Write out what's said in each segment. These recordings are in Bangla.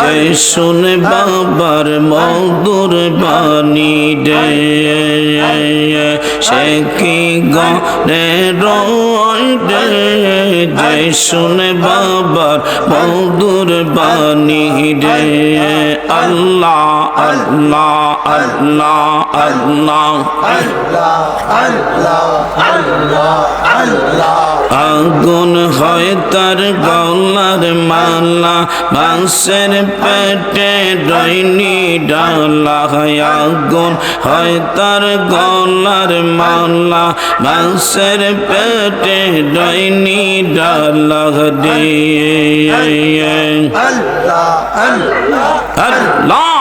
যে শুনে বাবার মধুর বাণী রে। সে কি গরে রয় রে? যে বাবার মধুর বাণী রে। আল্লাহ আল্লাহ আল্লাহ আল্লাহ। আগুন হয় তার গলার মালা, বাঁশের পেটে ডইনি ডালা হয় আগুন হয় তার গলার মালা। বাঁশের পেটে ডইনি ডালা দিয়ে। আল্লাহ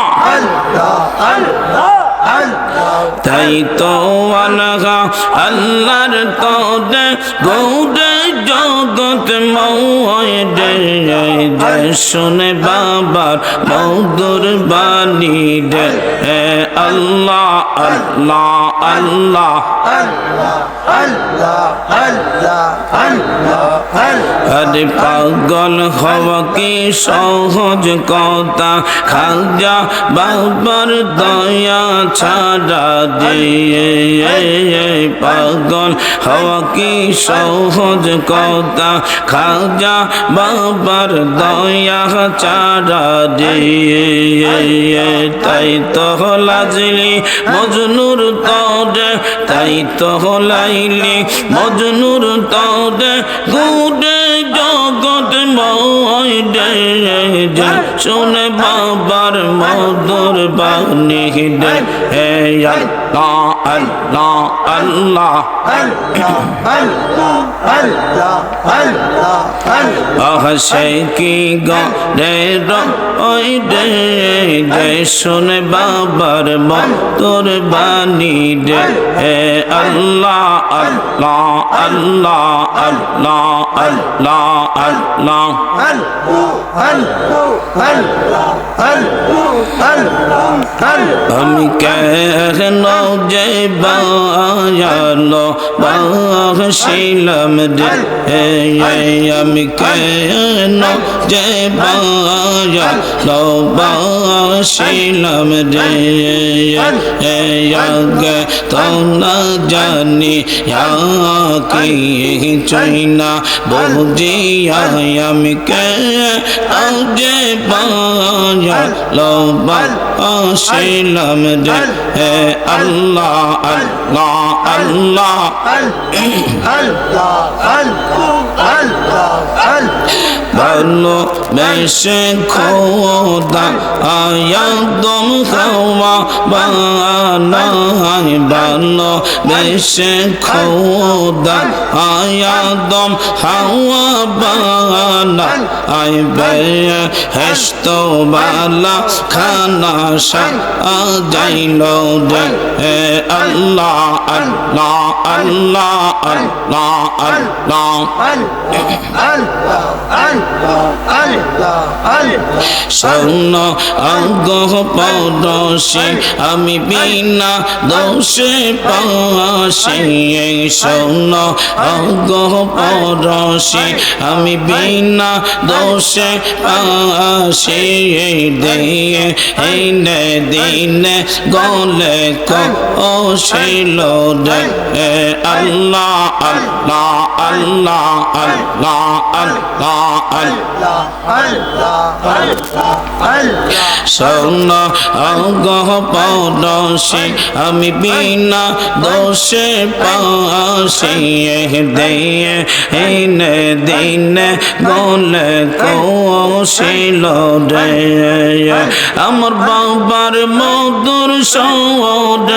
তাই তো আল্লাহর তোরে গৌরে দে যে শুনে বাবার মৌদুর বাণী দে আল্লাহ আল্লাহ আল্লাহ। আরে পাগল হওয়া কি সহজ কথা? খাজা বাবার দয়া ছাড়া দিয়ে পাগল হওয়া কি সহজ কথা? খাজা বাবার দয়া ছাড়া দিয়ে, তাই তো লাজলি মজনুর তরে তাই তো হলাইলি। মজনুর তরে গুডে জগৎ দে শুনে বাবার মধুর বাণী দে। হে আল্লাহ আল্লাহ আল্লাহ। আহ, সে কি গে রই দে, যে শুনে বাবার মধুর বাণী দে। হে আল্লাহ আল্লাহ আল্লাহ আল্লাহ আল্লাহ। আল্লাহ আমি কেন যে বায়ালো বাসিলাম রে আমি কেন যে বায়ালো বাসিলাম রে আগে তো না জানি কি চইনা বুঝিয়া আমি কে আগে বাসিলাম রে হে আল্লাহ। আল্লাহ আল্লাহ। ভালো বেশে খোদা আয়াদম খাওয়া বানাই ভালো বেশে খোদা আয়াদম হাওয়া বানা আই বে হেস্ত বালা খানা সা হে আল্লাহ। শোন অগহ পরশে আমি বিনা দোষে পাশে শোন অগহ পরশে আমি বিনা দোষে পাশে দিয়ে দিনে গলে কৌশল রে আল্লাহ আল্লাহ আল্লাহ আল্লাহ আল্লাহ আল্লাহ। শোন অগহ পরশে আমি বিনা দোষে পাশে দিয়ে এনে দিনে গলে কৌশল রে আমার বাবার মধুর সৌরে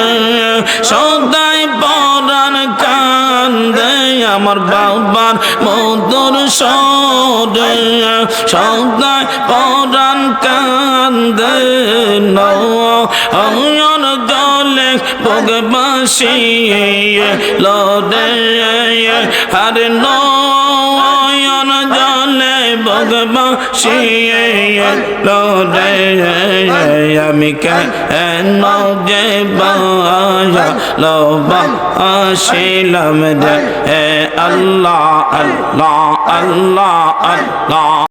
আমার বাবার মধুর সৌরে সদাই পরান কান্দে, নয়ন জলে ভগবাসী লড়ে, হরে নয়ন জলে ভগবাসী রে আমি কেন যে বায়ালো বাসিলাম রে আল্লাহ আল্লাহ আল্লাহ আল্লাহ।